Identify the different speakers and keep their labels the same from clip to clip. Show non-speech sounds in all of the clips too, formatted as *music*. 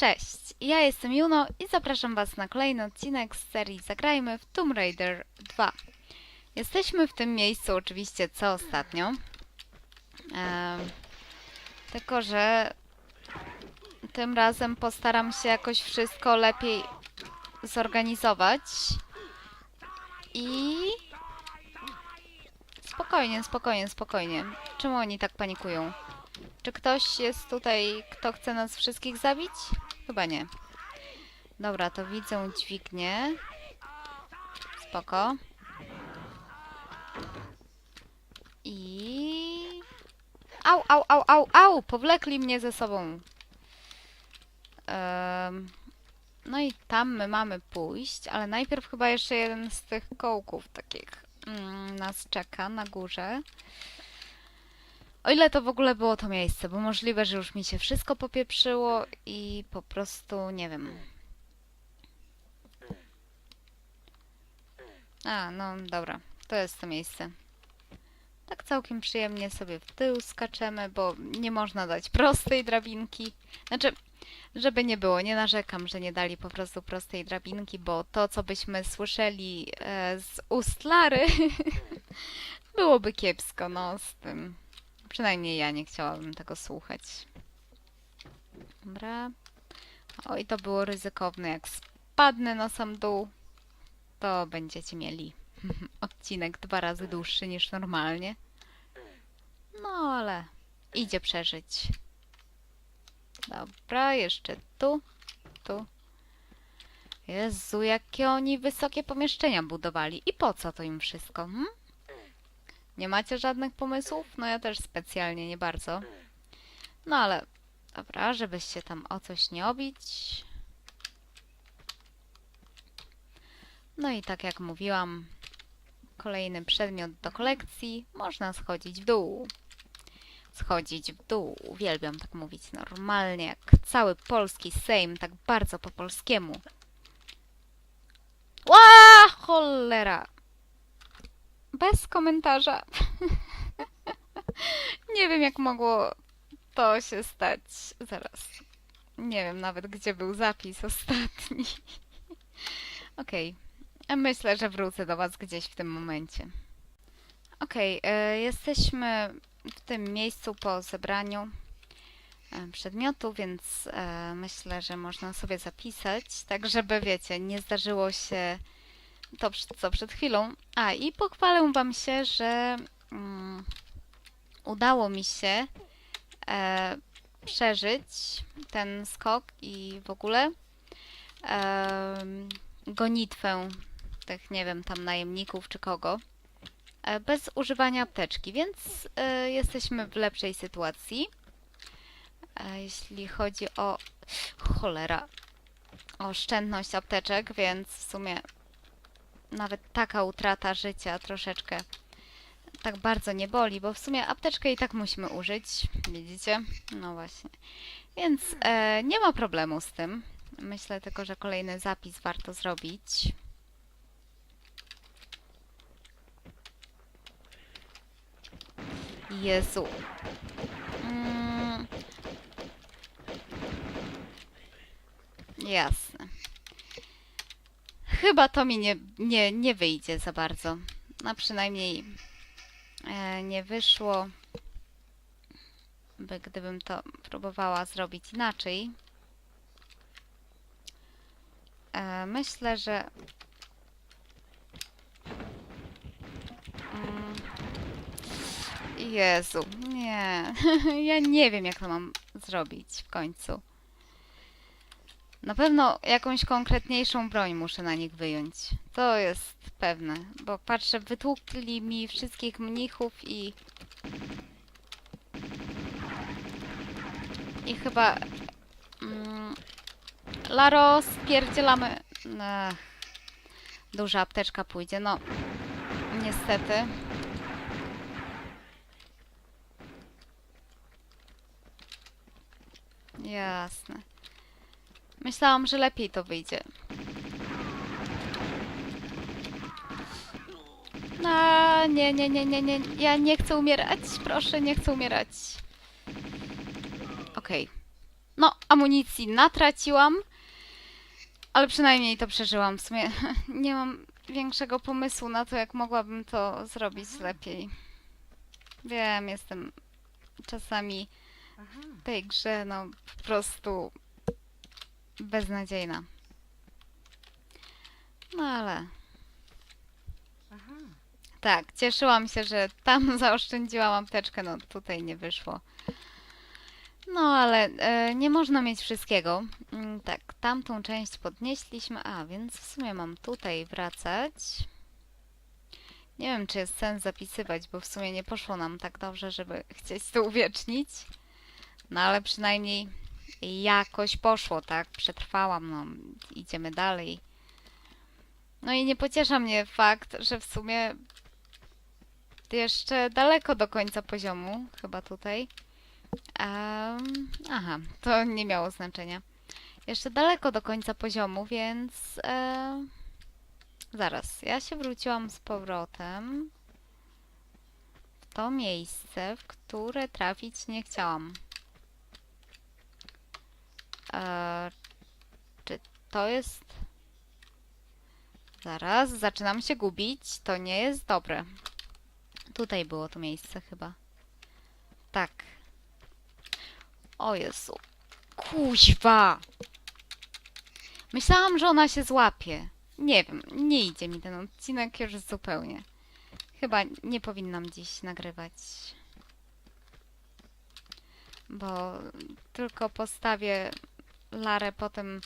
Speaker 1: Cześć, ja jestem Juno i zapraszam Was na kolejny odcinek z serii Zagrajmy w Tomb Raider 2. Jesteśmy w tym miejscu oczywiście co ostatnio. Em, tylko, że tym razem postaram się jakoś wszystko lepiej zorganizować. I... Spokojnie, spokojnie, spokojnie. Czemu oni tak panikują? Czy ktoś jest tutaj, kto chce nas wszystkich zabić? Chyba nie. Dobra, to widzę dźwignię. Spoko. I... Au, au, au, au, au! Powlekli mnie ze sobą. Em, no i tam my mamy pójść, ale najpierw chyba jeszcze jeden z tych kołków takich mm, nas czeka na górze. O ile to w ogóle było to miejsce, bo możliwe, że już mi się wszystko popieprzyło i po prostu nie wiem. A, no dobra, to jest to miejsce. Tak całkiem przyjemnie sobie w tył skaczemy, bo nie można dać prostej drabinki. Znaczy, żeby nie było, nie narzekam, że nie dali po prostu prostej drabinki, bo to, co byśmy słyszeli e, z ust Lary, *laughs* byłoby kiepsko, no, z tym. Przynajmniej ja nie chciałabym tego słuchać. Dobra. Oj, to było ryzykowne. Jak spadnę na sam dół, to będziecie mieli *laughs* odcinek dwa razy dłuższy niż normalnie. No, ale idzie przeżyć. Dobra, jeszcze tu, tu. Jezu, jakie oni wysokie pomieszczenia budowali. I po co to im wszystko? Hm? Nie macie żadnych pomysłów? No ja też specjalnie nie bardzo. No ale dobra, żeby się tam o coś nie obić. No i tak jak mówiłam, kolejny przedmiot do kolekcji. Można schodzić w dół. Schodzić w dół. Uwielbiam tak mówić normalnie, jak cały polski Sejm, tak bardzo po polskiemu. Ła, cholera! Bez komentarza. *laughs* Nie wiem, jak mogło to się stać. Zaraz. Nie wiem nawet, gdzie był zapis ostatni. *laughs* Okej. Myślę, że wrócę do Was gdzieś w tym momencie. Okej, e, jesteśmy w tym miejscu po zebraniu e, przedmiotu, więc e, myślę, że można sobie zapisać, tak żeby, wiecie, nie zdarzyło się to, co przed chwilą. A, i pochwalę Wam się, że mm, udało mi się e, przeżyć ten skok i w ogóle em, gonitwę tych, nie wiem, tam najemników czy kogo, e, bez używania apteczki, więc e, jesteśmy w lepszej sytuacji. E, jeśli chodzi o cholera, oszczędność apteczek, więc w sumie nawet taka utrata życia troszeczkę tak bardzo nie boli, bo w sumie apteczkę i tak musimy użyć, widzicie? No właśnie. Więc e, nie ma problemu z tym. Myślę tylko, że kolejny zapis warto zrobić. Jezu. Mm. Jasne. Chyba to mi nie, nie, nie wyjdzie za bardzo. No przynajmniej e, nie wyszło. By gdybym to próbowała zrobić inaczej. E, myślę, że. Mm. Jezu, nie. *laughs* ja nie wiem, jak to mam zrobić w końcu. Na pewno jakąś konkretniejszą broń muszę na nich wyjąć. To jest pewne, bo patrzę, wytłukli mi wszystkich mnichów i... I chyba... Mm, Laro, spierdzielamy... Ech, duża apteczka pójdzie, no... Niestety. Jasne. Myślałam, że lepiej to wyjdzie. No, nie, nie, nie, nie, nie. Ja nie chcę umierać. Proszę, nie chcę umierać. Okej. No, amunicji natraciłam, ale przynajmniej to przeżyłam. W sumie *laughs* nie mam większego pomysłu na to, jak mogłabym to zrobić lepiej. Wiem, jestem czasami w tej grze, no po prostu beznadziejna. No ale tak, cieszyłam się, że tam *laughs* zaoszczędziłam apteczkę, no tutaj nie wyszło. No ale e, nie można mieć wszystkiego. Mm, tak, tamtą część podnieśliśmy, a więc w sumie mam tutaj wracać. Nie wiem, czy jest sens zapisywać, bo w sumie nie poszło nam tak dobrze, żeby chcieć to uwiecznić. No ale przynajmniej jakoś poszło, tak? Przetrwałam, no idziemy dalej. No i nie pociesza mnie fakt, że w sumie jeszcze daleko do końca poziomu, chyba tutaj. Em, aha, to nie miało znaczenia. Jeszcze daleko do końca poziomu, więc e, zaraz. Ja się wróciłam z powrotem w to miejsce, w które trafić nie chciałam. E, czy to jest... Zaraz, zaczynam się gubić. To nie jest dobre. Tutaj było to miejsce chyba. Tak. O Jezu. Kuźwa! Myślałam, że ona się złapie. Nie wiem, nie idzie mi ten odcinek już zupełnie. Chyba nie powinnam dziś nagrywać. Bo tylko postawię Larę potem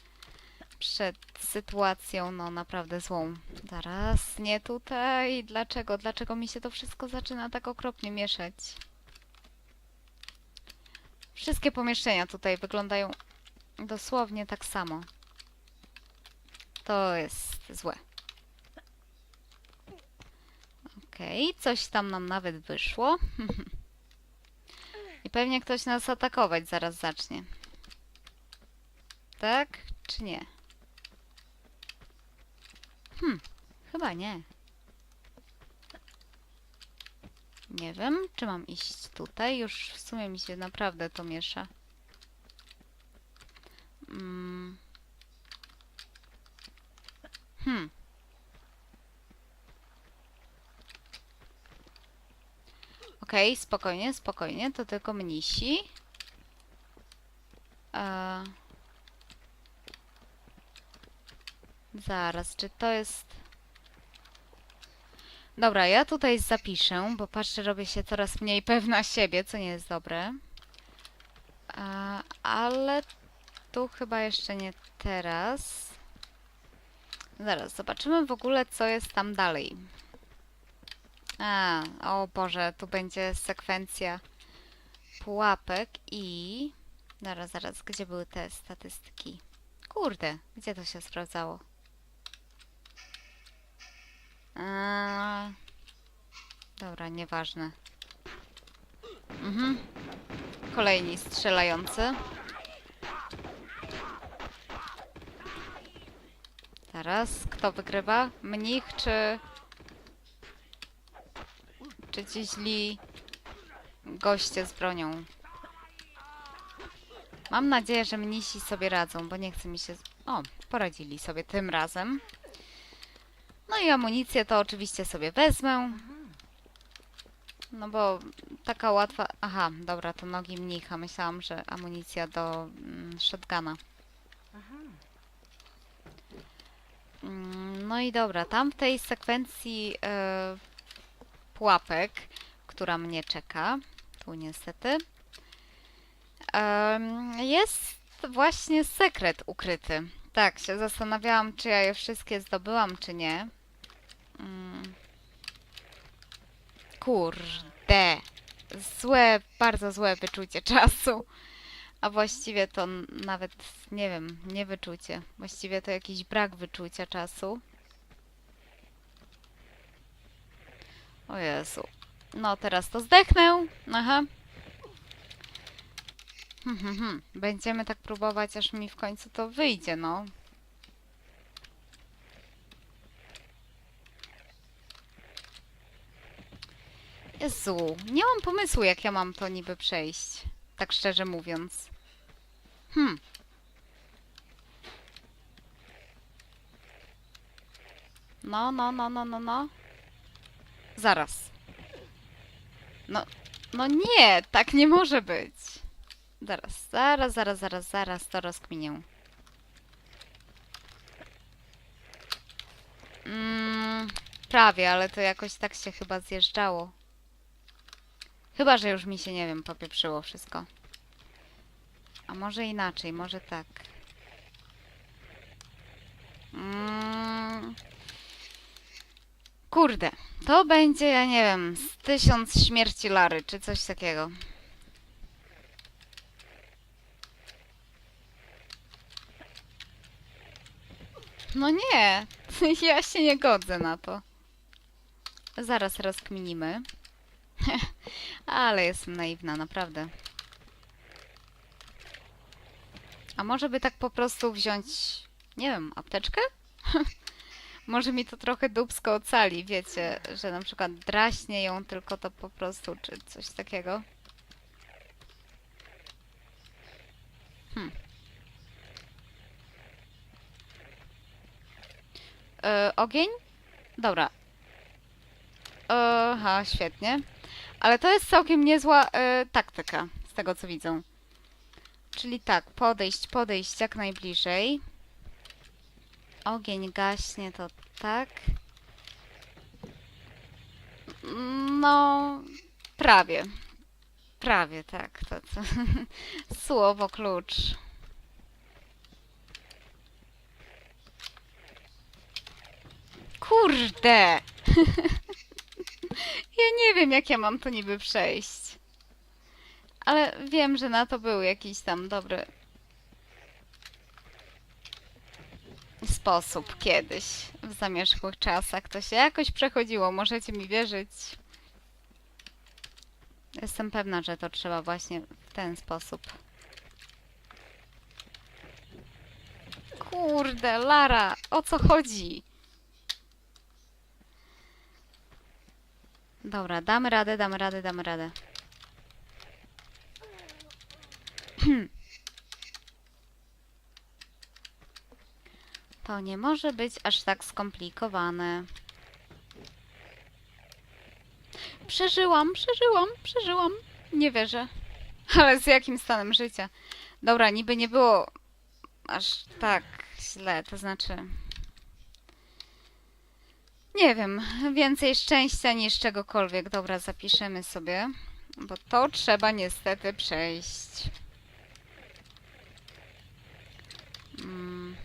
Speaker 1: przed sytuacją, no naprawdę złą. Zaraz, nie tutaj. Dlaczego? Dlaczego mi się to wszystko zaczyna tak okropnie mieszać? Wszystkie pomieszczenia tutaj wyglądają dosłownie tak samo. To jest złe. Okej, coś tam nam nawet wyszło. *laughs* I pewnie ktoś nas atakować zaraz zacznie. Tak czy nie? Hmm, chyba nie. Nie wiem, czy mam iść tutaj. Już w sumie mi się naprawdę to miesza. Mm. Hmm. Okej, spokojnie, spokojnie. To tylko mnisi. Eee. Zaraz, czy to jest... Dobra, ja tutaj zapiszę, bo patrzę, robię się coraz mniej pewna siebie, co nie jest dobre. A, ale tu chyba jeszcze nie teraz. Zaraz, zobaczymy w ogóle, co jest tam dalej. A, o Boże, tu będzie sekwencja pułapek i... Zaraz, zaraz, gdzie były te statystyki? Kurde, gdzie to się sprawdzało? Eee, dobra, nieważne. Mhm. Kolejni strzelający. Teraz, kto wygrywa? Mnich czy... Czy ci źli goście z bronią? Mam nadzieję, że mnisi sobie radzą, bo nie chce mi się... O, poradzili sobie tym razem. No i amunicję to oczywiście sobie wezmę. No bo taka łatwa... Aha, dobra, to nogi mnicha. Myślałam, że amunicja do mm, shotguna. Mm, No i dobra, tam w tej sekwencji e, pułapek, która mnie czeka, tu niestety, jest właśnie sekret ukryty. Tak, się zastanawiałam, czy ja je wszystkie zdobyłam, czy nie. Kurde. Złe, bardzo złe wyczucie czasu. A właściwie to nawet, nie wiem, nie wyczucie. Właściwie to jakiś brak wyczucia czasu. O Jezu. No, teraz to zdechnę. Aha. Hmm, hmm, hmm. Będziemy tak próbować, aż mi w końcu to wyjdzie, no. Jezu, nie mam pomysłu, jak ja mam to niby przejść. Tak szczerze mówiąc. Hmm. No, no, no, no, no, no. Zaraz. No, no nie, tak nie może być. Zaraz, zaraz, zaraz, zaraz, zaraz, to rozkminię. Mm, prawie, ale to jakoś tak się chyba zjeżdżało. Chyba, że już mi się, nie wiem, popieprzyło wszystko. A może inaczej, może tak. Mm. Kurde, to będzie, ja nie wiem, z tysiąc śmierci Lary, czy coś takiego. No nie, *laughs* ja się nie godzę na to. Zaraz rozkminimy. *laughs* Ale jestem naiwna, naprawdę. A może by tak po prostu wziąć, nie wiem, apteczkę? *laughs* może mi to trochę dubsko ocali, wiecie, że na przykład draśnie ją tylko to po prostu, czy coś takiego. Hmm. E, ogień? Dobra. E, Aha, świetnie. Ale to jest całkiem niezła e, taktyka, z tego co widzę. Czyli tak, podejść, podejść jak najbliżej. Ogień gaśnie, to tak. No, prawie. Prawie, tak. To, to. *laughs* Słowo klucz. Kurde! *laughs* Ja nie wiem, jak ja mam to niby przejść. Ale wiem, że na to był jakiś tam dobry sposób kiedyś, w zamierzchłych czasach. To się jakoś przechodziło, możecie mi wierzyć. Jestem pewna, że to trzeba właśnie w ten sposób. Kurde, Lara, o co chodzi? Dobra, damy radę, damy radę, damy radę. *clears throat* To nie może być aż tak skomplikowane. Przeżyłam, przeżyłam, przeżyłam. Nie wierzę. *laughs* Ale z jakim stanem życia? Dobra, niby nie było aż tak źle, to znaczy... Nie wiem, więcej szczęścia niż czegokolwiek. Dobra, zapiszemy sobie, bo to trzeba niestety przejść. Mm.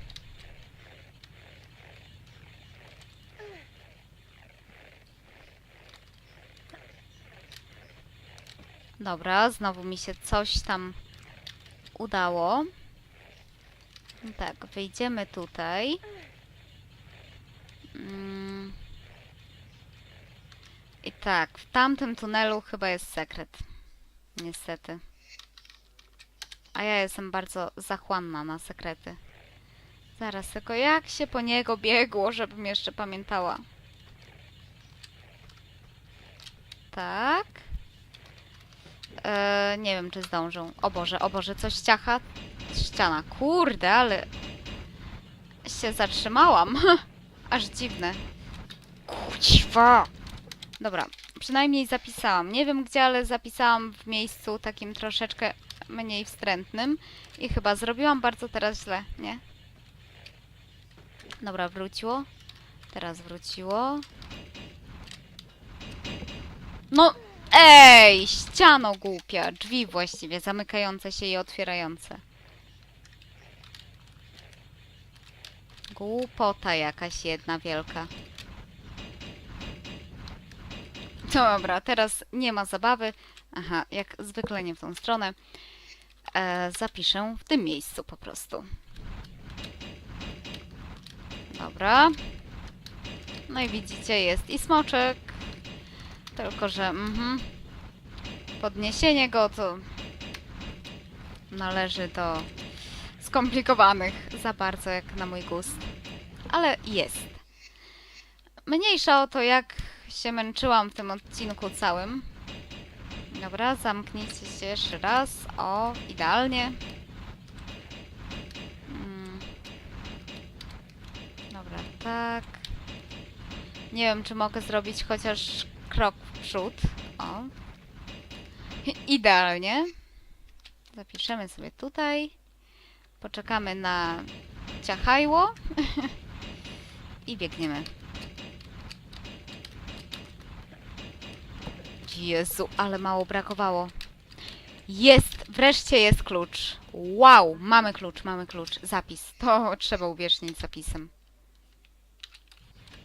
Speaker 1: Dobra, znowu mi się coś tam udało. Tak, wyjdziemy tutaj. Mm. I tak, w tamtym tunelu chyba jest sekret. Niestety. A ja jestem bardzo zachłanna na sekrety. Zaraz, tylko jak się po niego biegło, żebym jeszcze pamiętała. Tak. E, nie wiem, czy zdążą. O Boże, o Boże, coś. Ściana. Kurde, ale się zatrzymałam. *laughs* Aż dziwne. Kućwa! Dobra, przynajmniej zapisałam. Nie wiem gdzie, ale zapisałam w miejscu takim troszeczkę mniej wstrętnym. I chyba zrobiłam bardzo teraz źle, nie? Dobra, wróciło. Teraz wróciło. No, ej! Ściano głupia. Drzwi właściwie, zamykające się i otwierające. Głupota jakaś jedna wielka. Dobra, teraz nie ma zabawy. Aha, jak zwykle nie w tą stronę. E, zapiszę w tym miejscu po prostu. Dobra. No i widzicie, jest i smoczek. Tylko, że mhm, podniesienie go to należy do skomplikowanych za bardzo, jak na mój gust. Ale jest. Mniejsza o to, jak się męczyłam w tym odcinku całym. Dobra, zamknijcie się jeszcze raz. O, idealnie. Mm. Dobra, tak. Nie wiem, czy mogę zrobić chociaż krok w przód. O. *laughs* Idealnie. Zapiszemy sobie tutaj. Poczekamy na ciachajło. *laughs* I biegniemy. Jezu, ale mało brakowało. Jest! Wreszcie jest klucz. Wow! Mamy klucz, mamy klucz. Zapis. To trzeba uwiecznić zapisem.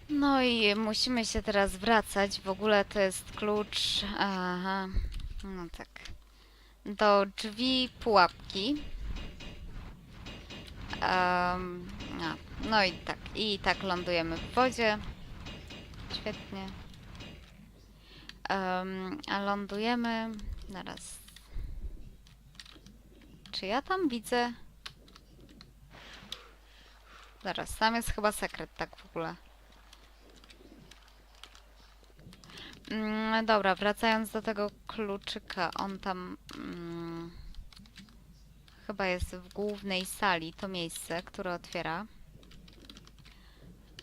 Speaker 1: No i musimy się teraz wracać. W ogóle to jest klucz. Aha. No tak. Do drzwi pułapki. A, no i tak. I tak lądujemy w wodzie. Świetnie. Em, a lądujemy. Zaraz. Czy ja tam widzę? Zaraz, tam jest chyba sekret, tak w ogóle. Mm, dobra, wracając do tego kluczyka, on tam mm, chyba jest w głównej sali, to miejsce, które otwiera.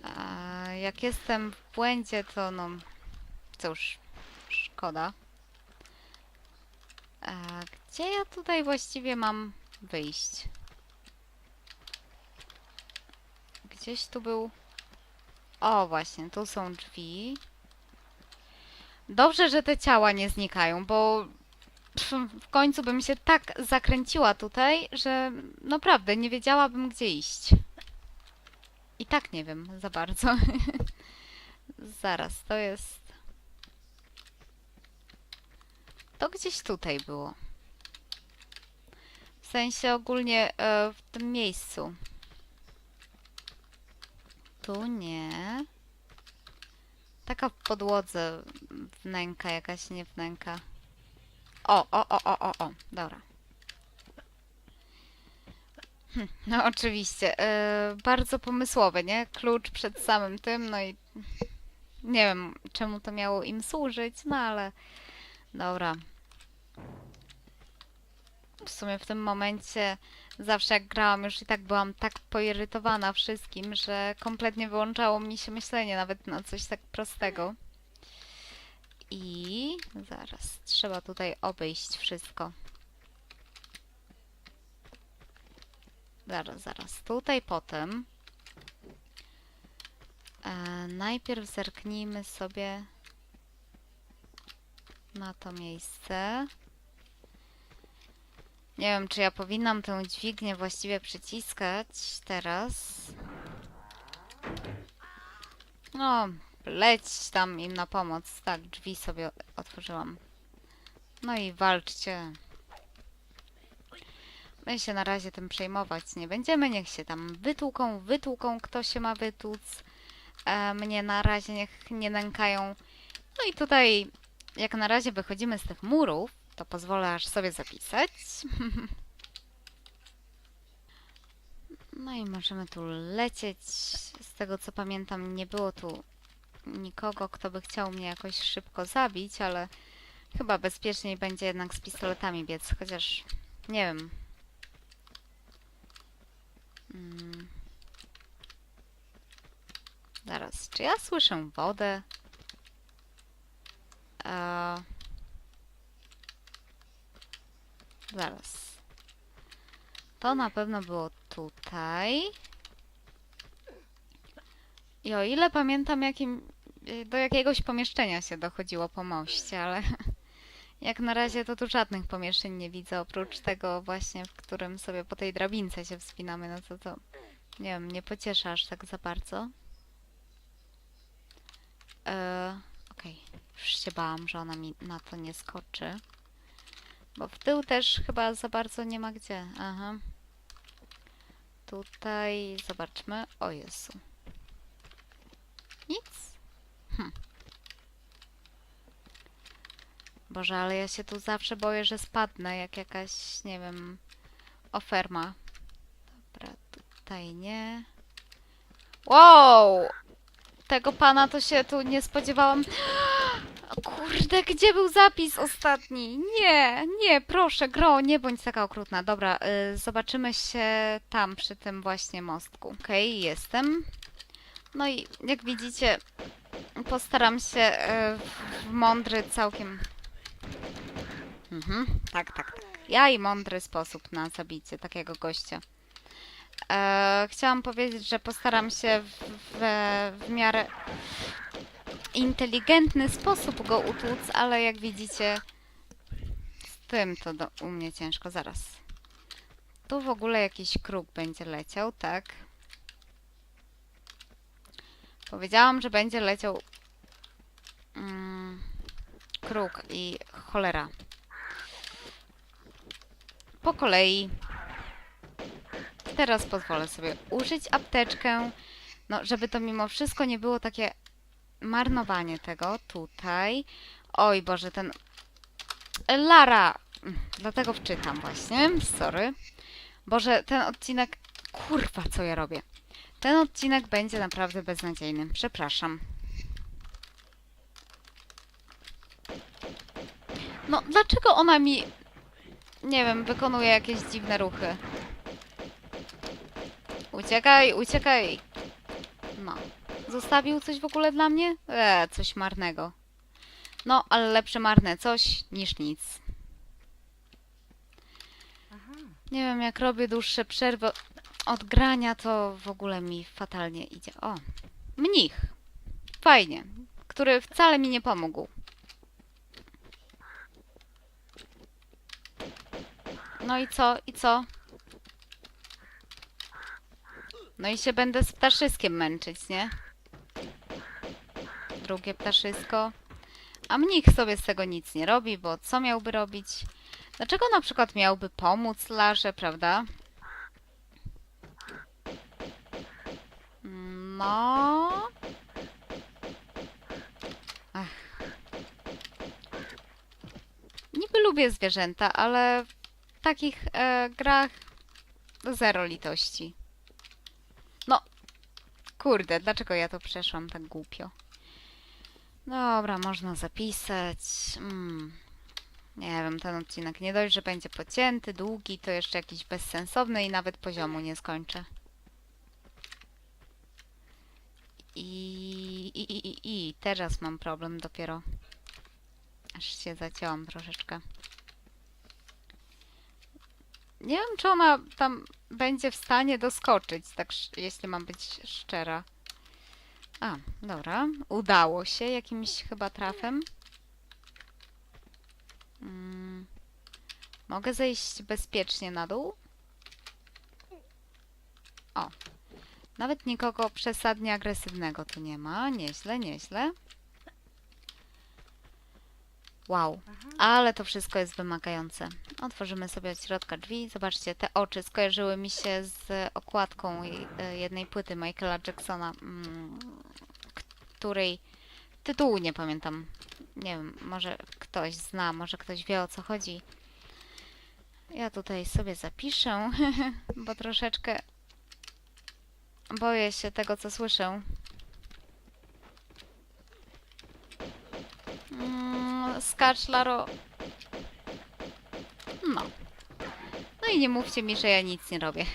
Speaker 1: A jak jestem w błędzie, to no cóż, szkoda. A gdzie ja tutaj właściwie mam wyjść? Gdzieś tu był... O, właśnie, tu są drzwi. Dobrze, że te ciała nie znikają, bo w końcu bym się tak zakręciła tutaj, że naprawdę nie wiedziałabym, gdzie iść. I tak nie wiem za bardzo. *laughs* Zaraz, to jest... To gdzieś tutaj było. W sensie ogólnie e, w tym miejscu. Tu nie. Taka w podłodze wnęka, jakaś nie wnęka. O, o, o, o, o, o, dobra. Hm, no oczywiście, e, bardzo pomysłowe, nie? Klucz przed samym tym, no i nie wiem, czemu to miało im służyć, no ale dobra. W sumie w tym momencie zawsze jak grałam już i tak byłam tak poirytowana wszystkim, że kompletnie wyłączało mi się myślenie nawet na coś tak prostego. I zaraz, trzeba tutaj obejść wszystko. Zaraz, zaraz. Tutaj potem. E, najpierw zerknijmy sobie na to miejsce. Nie wiem, czy ja powinnam tę dźwignię właściwie przyciskać teraz. No, leć tam im na pomoc. Tak, drzwi sobie otworzyłam. No i walczcie. My się na razie tym przejmować nie będziemy. Niech się tam wytłuką, wytłuką, kto się ma wytłuc. E, mnie na razie niech nie nękają. No i tutaj, jak na razie wychodzimy z tych murów, to pozwolę aż sobie zapisać. No i możemy tu lecieć. Z tego co pamiętam, nie było tu nikogo, kto by chciał mnie jakoś szybko zabić, ale chyba bezpieczniej będzie jednak z pistoletami biec, chociaż nie wiem. Mm. Zaraz, czy ja słyszę wodę? Eee... Zaraz. To na pewno było tutaj. I o ile pamiętam, jakim, y, do jakiegoś pomieszczenia się dochodziło po moście, ale *laughs* jak na razie to tu żadnych pomieszczeń nie widzę, oprócz tego właśnie, w którym sobie po tej drabince się wspinamy, no to to, nie wiem, nie pociesza aż tak za bardzo. Eee, Okej, już się bałam, że ona mi na to nie skoczy. Bo w tył też chyba za bardzo nie ma gdzie. Aha. Tutaj zobaczmy. O Jezu. Nic. Hm. Boże, ale ja się tu zawsze boję, że spadnę, jak jakaś, nie wiem, oferma. Dobra, tutaj nie. Wow! Tego pana to się tu nie spodziewałam. Kurde, gdzie był zapis ostatni? Nie, nie, proszę, gro, nie bądź taka okrutna. Dobra, y, zobaczymy się tam, przy tym właśnie mostku. Okej, jestem. No i jak widzicie, postaram się e, w mądry całkiem. Mhm, tak, tak, tak. Ja i mądry sposób na zabicie takiego gościa. E, chciałam powiedzieć, że postaram się w, w, w miarę inteligentny sposób go utłuc, ale jak widzicie, z tym to do, u mnie ciężko. Zaraz. Tu w ogóle jakiś kruk będzie leciał, tak? Powiedziałam, że będzie leciał mm, kruk i cholera. Po kolei. Teraz pozwolę sobie użyć apteczkę, no żeby to mimo wszystko nie było takie marnowanie tego tutaj. Oj Boże, ten Lara! Dlatego wczytam właśnie, sorry. Boże, ten odcinek... Kurwa, co ja robię? Ten odcinek będzie naprawdę beznadziejny. Przepraszam. No, dlaczego ona mi... Nie wiem, wykonuje jakieś dziwne ruchy? Uciekaj, uciekaj! Zostawił coś w ogóle dla mnie? Eee, coś marnego. No, ale lepsze marne coś niż nic. Nie wiem, jak robię dłuższe przerwy od grania, to w ogóle mi fatalnie idzie. O, mnich. Fajnie. Który wcale mi nie pomógł. No i co? I co? No i się będę z ptaszyskiem męczyć, nie? Drugie ptaszysko. A mnich sobie z tego nic nie robi, bo co miałby robić? Dlaczego na przykład miałby pomóc Larze, prawda? No. Ach. Niby lubię zwierzęta, ale w takich e, grach zero litości. No. Kurde, dlaczego ja to przeszłam tak głupio? Dobra, można zapisać. Mm. Nie wiem, ten odcinek nie dość, że będzie pocięty, długi, to jeszcze jakiś bezsensowny i nawet poziomu nie skończę. I, i, i, i, i teraz mam problem dopiero. Aż się zacięłam troszeczkę. Nie wiem, czy ona tam będzie w stanie doskoczyć, tak jeśli mam być szczera. A, dobra. Udało się jakimś chyba trafem. Mm. Mogę zejść bezpiecznie na dół? O. Nawet nikogo przesadnie agresywnego tu nie ma. Nieźle, nieźle. Wow. Ale to wszystko jest wymagające. Otworzymy sobie od środka drzwi. Zobaczcie, te oczy skojarzyły mi się z okładką e, jednej płyty Michaela Jacksona, mm, której tytułu nie pamiętam. Nie wiem, może ktoś zna, może ktoś wie o co chodzi. Ja tutaj sobie zapiszę, *laughs* bo troszeczkę boję się tego, co słyszę. Mm, skacz, Laro. No. No i nie mówcie mi, że ja nic nie robię.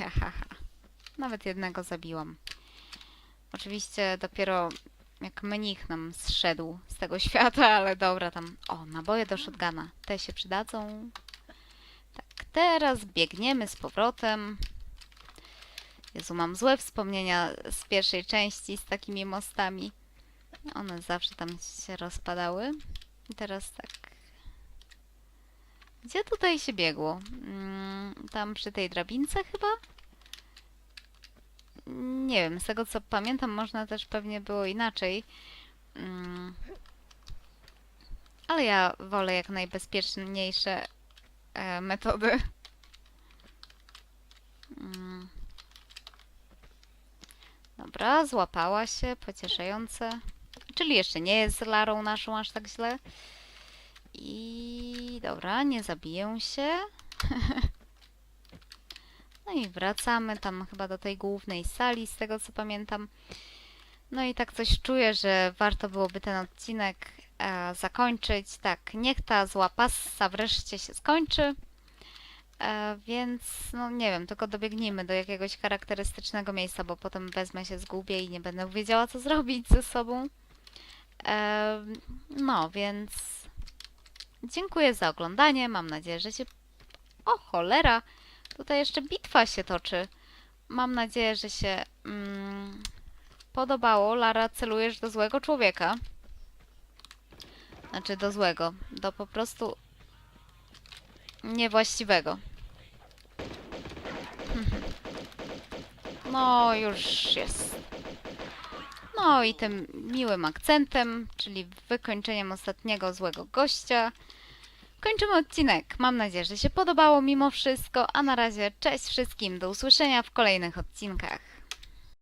Speaker 1: *laughs* Nawet jednego zabiłam. Oczywiście dopiero jak mnich nam zszedł z tego świata, *laughs* ale dobra, tam... O, naboje do shotguna. Te się przydadzą. Tak, teraz biegniemy z powrotem. Jezu, mam złe wspomnienia z pierwszej części z takimi mostami. One zawsze tam się rozpadały. I teraz tak. Gdzie tutaj się biegło? Mm, tam przy tej drabince chyba? Nie wiem, z tego co pamiętam, można też pewnie było inaczej. Mm. Ale ja wolę jak najbezpieczniejsze e, metody. Mm. Dobra, złapała się, pocieszające. Czyli jeszcze nie jest z Larą naszą aż tak źle. I dobra, nie zabiję się. *laughs* No i wracamy tam chyba do tej głównej sali, z tego co pamiętam. No i tak coś czuję, że warto byłoby ten odcinek e, zakończyć. Tak, niech ta zła passa wreszcie się skończy. E, więc, no nie wiem, tylko dobiegnijmy do jakiegoś charakterystycznego miejsca, bo potem wezmę się, zgubię i nie będę wiedziała, co zrobić ze sobą. E, no, więc dziękuję za oglądanie. Mam nadzieję, że się. O, cholera! Tutaj jeszcze bitwa się toczy. Mam nadzieję, że się mm, podobało. Lara, celujesz do złego człowieka. Znaczy do złego. Do po prostu niewłaściwego. No, już jest. No i tym miłym akcentem, czyli wykończeniem ostatniego złego gościa, kończymy odcinek. Mam nadzieję, że się podobało mimo wszystko, a na razie cześć wszystkim, do usłyszenia w kolejnych odcinkach.